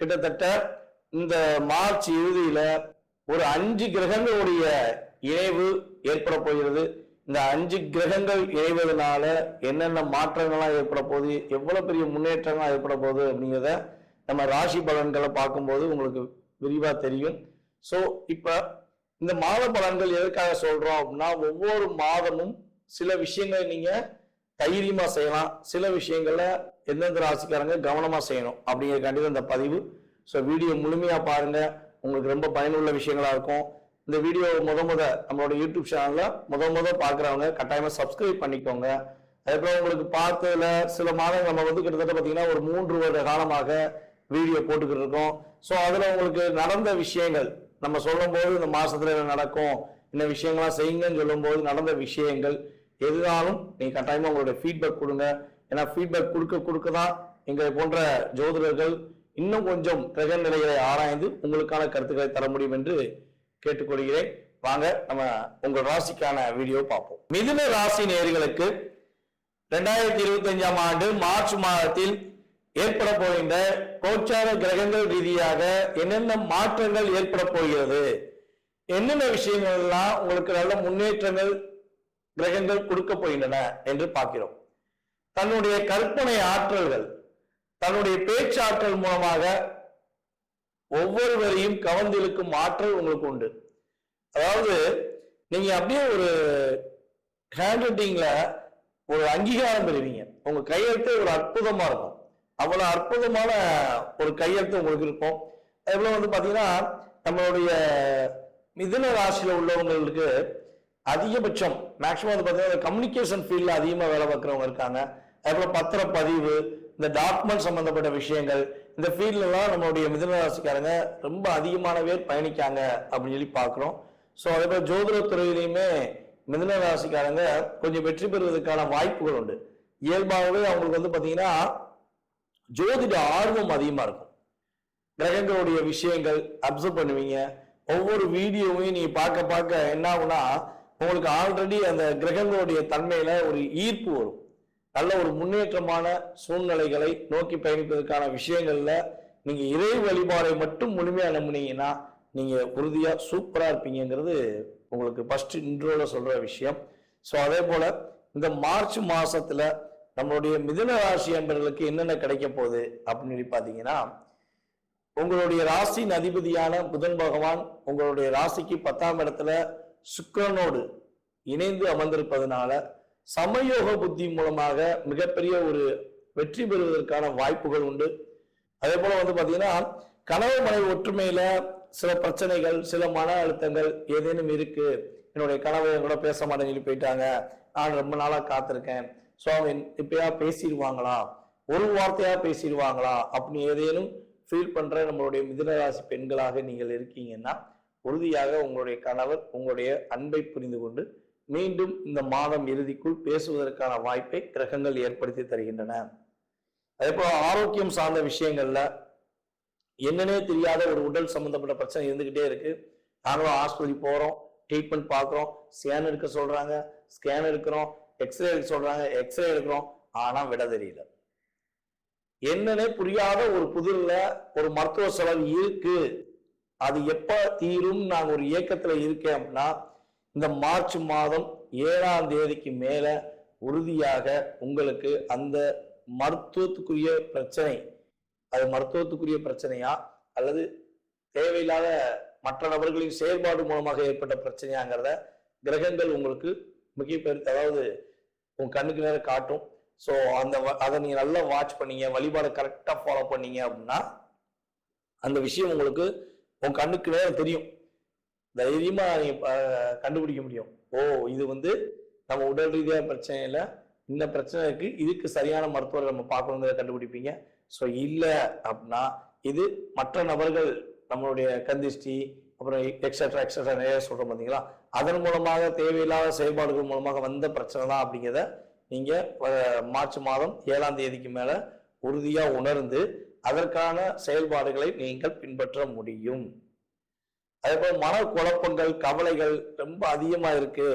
கிட்டத்தட்ட இந்த மார்ச் இறுதியில ஒரு அஞ்சு கிரகங்களுடைய இணைவு ஏற்பட போகிறது. இந்த அஞ்சு கிரகங்கள் இணைவதனால என்னென்ன மாற்றங்கள்லாம் ஏற்பட போகுது எவ்வளவு பெரிய முன்னேற்றங்கள்லாம் ஏற்பட போகுது அப்படிங்கிறத நம்ம ராசி பலன்களை பார்க்கும்போது உங்களுக்கு விரிவா தெரியும். ஸோ இப்ப இந்த மாத பலன்கள் எதுக்காக சொல்றோம் அப்படின்னா ஒவ்வொரு மாதமும் சில விஷயங்களை நீங்க தைரியமா செய்யலாம். சில விஷயங்கள்ல எந்தெந்த ராசிக்காரங்க கவனமா செய்யணும் அப்படிங்கிறக்காண்டி இந்த பதிவு. ஸோ வீடியோ முழுமையா பாருங்க. உங்களுக்கு ரொம்ப பயனுள்ள விஷயங்களா இருக்கும். இந்த வீடியோ முத முத நம்மளோட யூடியூப் சேனல்ல முத முத பாக்குறவங்க கட்டாயமா சப்ஸ்கிரைப் பண்ணிக்கோங்க. அதுக்கப்புறம் உங்களுக்கு பார்த்ததுல சில மாதங்கள் நம்ம வந்து கிட்டத்தட்ட பாத்தீங்கன்னா ஒரு மூன்று வருட காலமாக வீடியோ போட்டுக்கிட்டு இருக்கோம். ஸோ அதுல உங்களுக்கு நடந்த விஷயங்கள் நம்ம சொல்லும் போது இந்த மாசத்துல என்ன நடக்கும் இந்த விஷயங்கள்லாம் செய்யுங்கன்னு சொல்லும் போது நடந்த விஷயங்கள் எதுனாலும் நீங்க கட்டாயமா உங்களுடைய ஃபீட்பேக் கொடுங்க. ஏன்னா ஃபீட்பேக் கொடுக்க கொடுக்க தான் எங்களை போன்ற ஜோதிடர்கள் இன்னும் கொஞ்சம் கிரக நிலைகளை ஆராய்ந்து உங்களுக்கான கருத்துக்களை தர முடியும் என்று கேட்டுக்கொள்கிறேன். வாங்க நம்ம உங்கள் ராசிக்கான வீடியோ பார்ப்போம். மிதுன ராசி நேர்களுக்கு ரெண்டாயிரத்தி இருபத்தி அஞ்சாம் ஆண்டு மார்ச் மாதத்தில் ஏற்பட போகின்ற கோச்சார கிரகங்கள் ரீதியாக என்னென்ன மாற்றங்கள் ஏற்பட போகிறது? என்னென்ன விஷயங்கள் எல்லாம் உங்களுக்கு நல்ல முன்னேற்றங்கள் கிரகங்கள் கொடுக்க போகின்றன என்று பார்க்கிறோம். தன்னுடைய கற்பனை ஆற்றல்கள் தன்னுடைய பேச்சாற்றல் மூலமாக ஒவ்வொருவரையும் கவர்ந்திழுக்கும் ஆற்றல் உங்களுக்கு உண்டு. அதாவது நீங்க அப்படியே ஒரு ஹேண்ட் ரைட்டிங்ல ஒரு அங்கீகாரம் பெறுவீங்க. உங்க கையெழுத்து ஒரு அற்புதமா இருக்கும். அவ்வளவு அற்புதமான ஒரு கையெழுத்து உங்களுக்கு இருக்கும். அதுபோல வந்து பாத்தீங்கன்னா நம்மளுடைய மிதுன ராசியில உள்ளவங்களுக்கு அதிகபட்சம் மேக்ஸிமம் வந்து பார்த்தீங்கன்னா கம்யூனிகேஷன் ஃபீல்டில் அதிகமாக வேலை பார்க்குறவங்க இருக்காங்க. அதுபோல பத்திரப்பதிவு இந்த டாக்குமெண்ட் சம்மந்தப்பட்ட விஷயங்கள் இந்த ஃபீல்டெலாம் நம்மளுடைய மிதனராசிக்காரங்க ரொம்ப அதிகமான பேர் பயணிக்காங்க அப்படின்னு சொல்லி பார்க்குறோம். ஸோ அதே போல் ஜோதிட துறையிலையுமே கொஞ்சம் வெற்றி பெறுவதற்கான வாய்ப்புகள் உண்டு. இயல்பாகவே அவங்களுக்கு வந்து பார்த்தீங்கன்னா ஜோதிட ஆர்வம் அதிகமாக இருக்கும். கிரகங்களுடைய விஷயங்கள் அப்சர்வ் பண்ணுவீங்க. ஒவ்வொரு வீடியோவையும் நீங்கள் பார்க்க பார்க்க என்ன ஆகுனா உங்களுக்கு ஆல்ரெடி அந்த கிரகங்களுடைய தன்மையில ஒரு ஈர்ப்பு வரும். நல்ல ஒரு முன்னேற்றமான சூழ்நிலைகளை நோக்கி பயணிப்பதற்கான விஷயங்கள்ல நீங்க இறை வழிபாடை மட்டும் முழுமையா நம்பினீங்கன்னா நீங்க உறுதியா சூப்பரா இருப்பீங்கிறது உங்களுக்கு ஃபர்ஸ்ட் இன்ட்ரோல சொல்ற விஷயம். ஸோ அதே போல இந்த மார்ச் மாசத்துல நம்மளுடைய மிதுன ராசி அன்பர்களுக்கு என்னென்ன கிடைக்க போகுது அப்படின்னு சொல்லி பார்த்தீங்கன்னா உங்களுடைய ராசியின் அதிபதியான புதன் பகவான் உங்களுடைய ராசிக்கு பத்தாம் இடத்துல சுக்கரனோடு இணைந்து அமர்ந்திருப்பதனால சமயோக புத்தி மூலமாக மிகப்பெரிய ஒரு வெற்றி பெறுவதற்கான வாய்ப்புகள் உண்டு. அதே போல வந்து பார்த்தீங்கன்னா கனவு மனைவி ஒற்றுமையில சில பிரச்சனைகள் சில மன அழுத்தங்கள் ஏதேனும் இருக்கு. என்னுடைய கனவை கூட பேச மாட்டேன்னு சொல்லி போயிட்டாங்க. நான் ரொம்ப நாளா காத்திருக்கேன். ஸோ அவங்க இப்பயா பேசிடுவாங்களா? ஒரு வார்த்தையா பேசிடுவாங்களா? அப்படின்னு ஏதேனும் ஃபீல் பண்ற நம்மளுடைய மிதனராசி பெண்களாக நீங்கள் இருக்கீங்கன்னா உறுதியாக உங்களுடைய கணவர் உங்களுடைய அன்பை புரிந்து கொண்டு மீண்டும் இந்த மாதம் இறுதிக்குள் பேசுவதற்கான வாய்ப்பை கிரகங்கள் ஏற்படுத்தி தருகின்றன. அதே போல ஆரோக்கியம் சார்ந்த விஷயங்கள்ல என்னன்னே தெரியாத ஒரு உடல் சம்பந்தப்பட்ட பிரச்சனை இருந்துகிட்டே இருக்கு. நாங்களும் ஆஸ்பத்திரி போறோம் ட்ரீட்மெண்ட் பார்க்குறோம் ஸ்கேன் எடுக்க சொல்றாங்க ஸ்கேன் எடுக்கிறோம் எக்ஸ்ரே எடுக்க சொல்றாங்க எக்ஸ்ரே எடுக்கிறோம் ஆனா விட தெரியல. என்னன்னே புரியாத ஒரு புதிரில் ஒரு மருத்துவ செலவு இருக்கு. அது எப்ப தீரும் நான் ஒரு இயக்கத்துல இருக்கேன் அப்படின்னா இந்த மார்ச் மாதம் ஏழாம் தேதிக்கு மேல உறுதியாக உங்களுக்கு அந்த மருத்துவத்துக்குரிய பிரச்சனை அது மருத்துவத்துக்குரிய பிரச்சனையா அல்லது தேவையில்லாத மற்ற நபர்களின் செயல்பாடு மூலமாக ஏற்பட்ட பிரச்சனையாங்கிறத கிரகங்கள் உங்களுக்கு மிக அதாவது உங்க கண்ணுக்கு நேரம் காட்டும். ஸோ அந்த அதை நீங்கள் நல்லா வாட்ச் பண்ணீங்க வழிபாடை கரெக்டாக ஃபாலோ பண்ணீங்க அப்படின்னா அந்த விஷயம் உங்களுக்கு உன் கண்ணுக்கு நேரம் தெரியும். தைரியமா நீங்க கண்டுபிடிக்க முடியும். ஓ இது வந்து நம்ம உடல் ரீதியாக பிரச்சனை இல்லை. இந்த பிரச்சனை இருக்கு. இதுக்கு சரியான மருத்துவரை நம்ம பார்க்கணுங்கிறத கண்டுபிடிப்பீங்க. ஸோ இல்லை அப்படின்னா இது மற்ற நபர்கள் நம்மளுடைய கந்திஷ்டி அப்புறம் எக்ஸட்ரா எக்ஸட்ரா நிறைய சொல்கிறோம் பார்த்தீங்களா அதன் மூலமாக தேவையில்லாத செயல்பாடுகள் மூலமாக வந்த பிரச்சனை தான் அப்படிங்கிறத நீங்கள் மார்ச் மாதம் ஏழாம் தேதிக்கு மேலே உறுதியாக உணர்ந்து அதற்கான செயல்பாடுகளை நீங்கள் பின்பற்ற முடியும். அதே போல் மன குழப்பங்கள் கவலைகள் ரொம்ப அதிகமாக இருக்கு.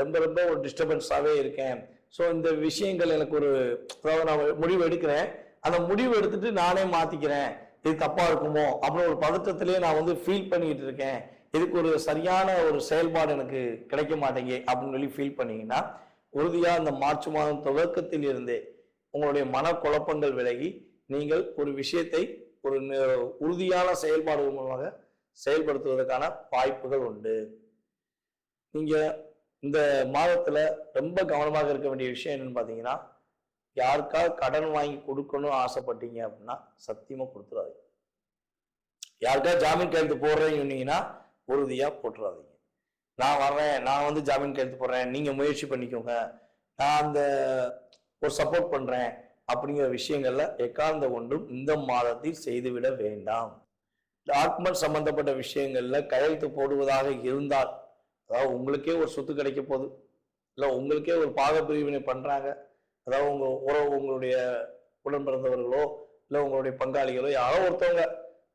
ரொம்ப ரொம்ப ஒரு டிஸ்டர்பன்ஸாகவே இருக்கேன். ஸோ இந்த விஷயங்கள் எனக்கு ஒரு அதாவது நான் முடிவு எடுக்கிறேன். அந்த முடிவு எடுத்துட்டு நானே மாற்றிக்கிறேன் இது தப்பாக இருக்குமோ? அப்படின்னு ஒரு பதட்டத்திலேயே நான் வந்து ஃபீல் பண்ணிக்கிட்டு இருக்கேன். இதுக்கு ஒரு சரியான ஒரு செயல்பாடு எனக்கு கிடைக்க மாட்டேங்க அப்படின்னு சொல்லி ஃபீல் பண்ணீங்கன்னா உறுதியாக இந்த மார்ச் மாதம் துவக்கத்தில் இருந்தே உங்களுடைய மனக்குழப்பங்கள் விலகி நீங்கள் ஒரு விஷயத்தை ஒரு உறுதியான செயல்பாடு மூலமாக செயல்படுத்துவதற்கான வாய்ப்புகள் உண்டு. நீங்க இந்த மாதத்துல ரொம்ப கவனமாக இருக்க வேண்டிய விஷயம் என்னன்னு பாத்தீங்கன்னா யாருக்காவது கடன் வாங்கி கொடுக்கணும்னு ஆசைப்பட்டீங்க அப்படின்னா சத்தியமா கொடுத்துடாதீங்க யாருக்காவது ஜாமீன் கையெழுத்து போடுறேன்னு சொன்னீங்கன்னா உறுதியா போட்டுறாதீங்க. நான் வர்றேன் நான் வந்து ஜாமீன் கையெழுத்து போடுறேன் நீங்க முயற்சி பண்ணிக்கோங்க. நான் அந்த ஒரு சப்போர்ட் பண்றேன் அப்படிங்கிற விஷயங்கள்ல எக்காந்த ஒன்றும் இந்த மாதத்தில் செய்துவிட வேண்டாம். டாக்குமெண்ட் சம்பந்தப்பட்ட விஷயங்கள்ல கையெழுத்து போடுவதாக இருந்தால் அதாவது உங்களுக்கே ஒரு சொத்து கிடைக்க போகுது இல்லை உங்களுக்கே ஒரு பாக பிரிவினை பண்றாங்க அதாவது உங்க உறவு உங்களுடைய உடன் பிறந்தவர்களோ இல்லை உங்களுடைய பங்காளிகளோ யாரோ ஒருத்தவங்க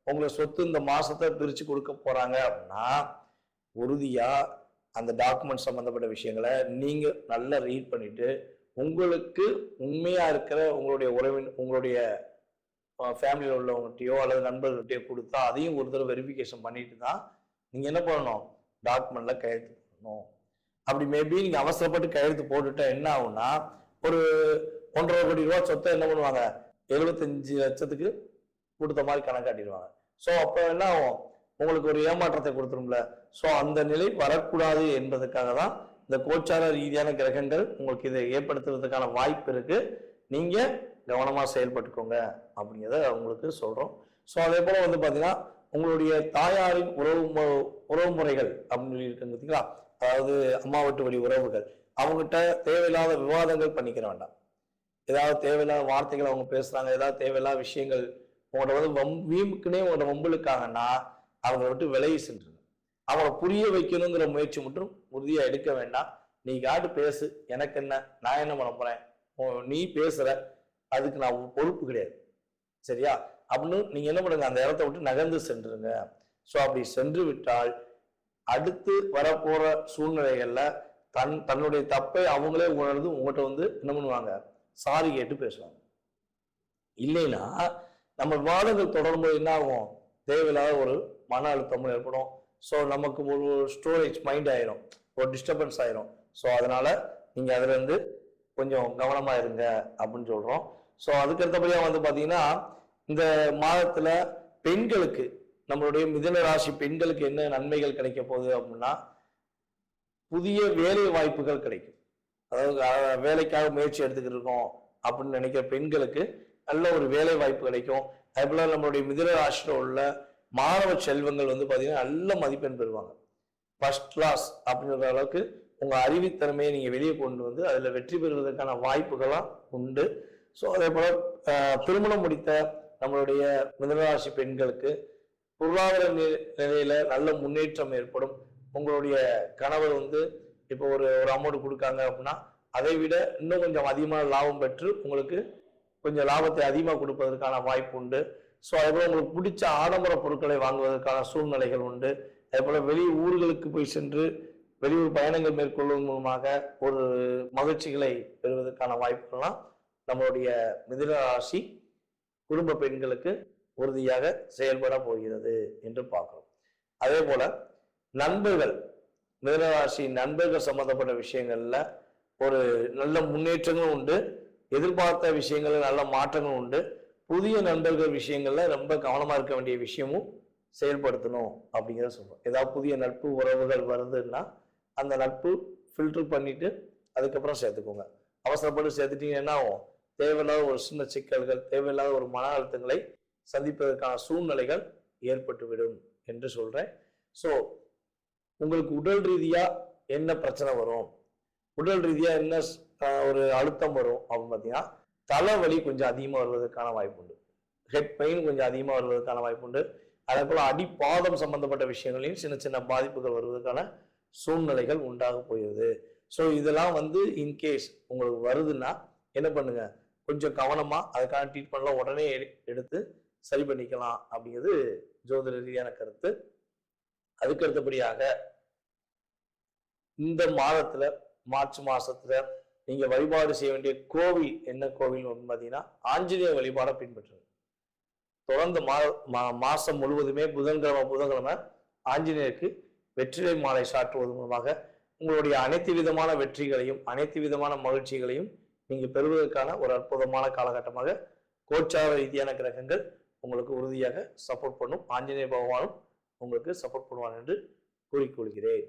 உங்களை சொத்து இந்த மாசத்தை பிரிச்சு கொடுக்க போறாங்க அப்படின்னா உறுதியா அந்த டாக்குமெண்ட் சம்பந்தப்பட்ட விஷயங்களை நீங்க நல்லா ரீட் பண்ணிட்டு உங்களுக்கு உண்மையாக இருக்கிற உங்களுடைய உறவின் உங்களுடைய ஃபேமிலியில் உள்ளவங்ககிட்டயோ அல்லது நண்பர்கள்ட்டையோ கொடுத்தா அதையும் ஒரு தடவை வெரிஃபிகேஷன் பண்ணிட்டு தான் நீங்கள் என்ன பண்ணணும்? டாக்குமெண்ட்டில் கையெழுத்து போடணும். அப்படி மேபி நீங்கள் அவசரப்பட்டு கையெழுத்து போட்டுட்டா என்ன ஆகும்னா ஒரு ஒன்றரை கோடி ரூபா சொத்தை என்ன பண்ணுவாங்க? எழுபத்தஞ்சு லட்சத்துக்கு கொடுத்த மாதிரி கணக்காட்டிடுவாங்க. ஸோ அப்போ என்ன ஆகும்? உங்களுக்கு ஒரு ஏமாற்றத்தை கொடுத்துரும்ல. ஸோ அந்த நிலை வரக்கூடாது என்பதற்காக தான் இந்த கோச்சார ரீதியான கிரகங்கள் உங்களுக்கு இதை ஏற்படுத்துறதுக்கான வாய்ப்பு இருக்கு. நீங்க கவனமா செயல்பட்டுக்கோங்க அப்படிங்கிறத உங்களுக்கு சொல்றோம். ஸோ அதே போல வந்து பாத்தீங்கன்னா உங்களுடைய தாயாரின் உறவு மு- உறவு முறைகள் அப்படின்னு சொல்லி இருக்கு பார்த்தீங்களா அதாவது அம்மா வீட்டு வழி உறவுகள். அவங்ககிட்ட தேவையில்லாத விவாதங்கள் பண்ணிக்கிற வேண்டாம். ஏதாவது தேவையில்லாத வார்த்தைகள் அவங்க பேசுறாங்க ஏதாவது தேவையில்லாத விஷயங்கள் உங்களோட வந்து வம் வீம்புக்குன்னே உங்களோட வம்புலுக்காங்கன்னா அவங்கள விட்டு விலகி சென்றுங்க அவனை புரிய வைக்கணுங்கிற முயற்சி மட்டும் உறுதியா எடுக்க வேண்டாம். நீ காட்டு பேசு. எனக்கு என்ன? நான் என்ன பண்ண போறேன்? நீ பேசுற. அதுக்கு நான் பொறுப்பு கிடையாது. சரியா? அப்படின்னு நீங்க என்ன பண்ணுங்க? அந்த இடத்த விட்டு நகர்ந்து சென்றுருங்க. ஸோ அப்படி சென்று விட்டால் அடுத்து வரப்போற சூழ்நிலைகள்ல தன் தன்னுடைய தப்பை அவங்களே உணர்ந்து உங்கள்கிட்ட வந்து என்ன பண்ணுவாங்க? சாரி கேட்டு பேசுவாங்க. இல்லைன்னா நம்ம விவாதங்கள் தொடரும்போது என்ன ஆகும்? தேவையில்லாத ஒரு மன அழுத்தமும் ஏற்படும். ஸோ நமக்கு ஒரு ஸ்டோரேஜ் மைண்ட் ஆயிரும். ஒரு டிஸ்டர்பன்ஸ் ஆயிரும். ஸோ அதனால நீங்க அதுலேருந்து கொஞ்சம் கவனமா இருங்க அப்படின்னு சொல்றோம். ஸோ அதுக்கு அடுத்தபடியாக வந்து பார்த்தீங்கன்னா இந்த மாதத்துல பெண்களுக்கு நம்மளுடைய மிதன ராசி பெண்களுக்கு என்ன நன்மைகள் கிடைக்க போகுது அப்படின்னா புதிய வேலை வாய்ப்புகள் கிடைக்கும். அதாவது வேலைக்காக முயற்சி எடுத்துக்கிட்டு இருக்கோம் அப்படின்னு நினைக்கிற பெண்களுக்கு நல்ல ஒரு வேலை வாய்ப்பு கிடைக்கும். அதே போல நம்மளுடைய மிதன ராசியில் உள்ள மாணவ செல்வங்கள் வந்து பார்த்தீங்கன்னா நல்ல மதிப்பெண் பெறுவாங்க. ஃபர்ஸ்ட் கிளாஸ் அப்படிங்கிற அளவுக்கு உங்கள் அறிவுத்திறமையை நீங்கள் வெளியே கொண்டு வந்து அதில் வெற்றி பெறுவதற்கான வாய்ப்புகள்லாம் உண்டு. ஸோ அதே போல் திருமணம் முடித்த நம்மளுடைய மிதனராசி பெண்களுக்கு பொருளாதார நிலையில் நல்ல முன்னேற்றம் ஏற்படும். உங்களுடைய கணவர் வந்து இப்போ ஒரு ஒரு அமௌண்ட் கொடுக்காங்க அப்படின்னா அதை விட இன்னும் கொஞ்சம் அதிகமாக லாபம் பெற்று உங்களுக்கு கொஞ்சம் லாபத்தை அதிகமாக கொடுப்பதற்கான வாய்ப்பு உண்டு. ஸோ அதேபோல் உங்களுக்கு பிடிச்ச ஆடம்பர பொருட்களை வாங்குவதற்கான சூழ்நிலைகள் உண்டு. அதேபோல் வெளி ஊர்களுக்கு போய் சென்று வெளியூர் பயணங்கள் மேற்கொள்வதன் மூலமாக ஒரு மகிழ்ச்சிகளை பெறுவதற்கான வாய்ப்புகள்லாம் நம்மளுடைய மிதுன ராசி குடும்ப பெண்களுக்கு உறுதியாக செயல்பட போகிறது என்று பார்க்கிறோம். அதே போல நண்பர்கள் மிதனராசி நண்பர்கள் சம்பந்தப்பட்ட விஷயங்கள்ல ஒரு நல்ல முன்னேற்றங்களும் உண்டு. எதிர்பார்த்த விஷயங்களில் நல்ல மாற்றங்களும் உண்டு. புதிய நண்பர்கள் விஷயங்கள்ல ரொம்ப கவனமா இருக்க வேண்டிய விஷயமும் செயல்படுத்தணும் அப்படிங்கிறத சொல்றோம். ஏதாவது புதிய நட்பு உறவுகள் வருதுன்னா அந்த நட்பு ஃபில்டர் பண்ணிட்டு அதுக்கப்புறம் சேர்த்துக்கோங்க. அவசரப்பட்டு சேர்த்துட்டீங்கன்னா என்ன ஆகும்? தேவையில்லாத ஒரு சின்ன சிக்கல்கள் தேவையில்லாத ஒரு மன அழுத்தங்களை சந்திப்பதற்கான சூழ்நிலைகள் ஏற்பட்டுவிடும் என்று சொல்றேன். ஸோ உங்களுக்கு உடல் ரீதியா என்ன பிரச்சனை வரும்? உடல் ரீதியா என்ன ஒரு அழுத்தம் வரும் அப்படின்னு பார்த்தீங்கன்னா தலைவலி கொஞ்சம் அதிகமாக வருவதற்கான வாய்ப்பு உண்டு ஹெட் பெயின் கொஞ்சம் அதிகமாக வருவதற்கான வாய்ப்பு உண்டு அதே போல் அடிப்பாதம் சம்பந்தப்பட்ட விஷயங்களையும் சின்ன சின்ன பாதிப்புகள் வருவதற்கான சூழ்நிலைகள் உண்டாக போயிடுது ஸோ இதெல்லாம் வந்து இன்கேஸ் உங்களுக்கு வருதுன்னா என்ன பண்ணுங்க? கொஞ்சம் கவனமாக அதுக்கான ட்ரீட்மெண்ட்லாம் உடனே எடுத்து சரி பண்ணிக்கலாம் அப்படிங்கிறது ஜோதிட ரீதியான கருத்து. அதுக்கு அடுத்தபடியாக இந்த மாதத்துல மார்ச் மாசத்துல நீங்க வழிபாடு செய்ய வேண்டிய கோவில் என்ன கோவில் பார்த்தீங்கன்னா ஆஞ்சநேய வழிபாடை பின்பற்றுங்க. தொடர்ந்து மா மா- மாசம் முழுவதுமே புதன்கிழமை புதன்கிழமை ஆஞ்சநேயருக்கு வெற்றிலை மாலை சாற்றுவது மூலமாக உங்களுடைய அனைத்து விதமான வெற்றிகளையும் அனைத்து விதமான மகிழ்ச்சிகளையும் நீங்க பெறுவதற்கான ஒரு அற்புதமான காலகட்டமாக கோச்சார ரீதியான கிரகங்கள் உங்களுக்கு உறுதியாக சப்போர்ட் பண்ணும். ஆஞ்சநேய பகவானும் உங்களுக்கு சப்போர்ட் பண்ணுவார் என்று கூறிக்கொள்கிறேன்.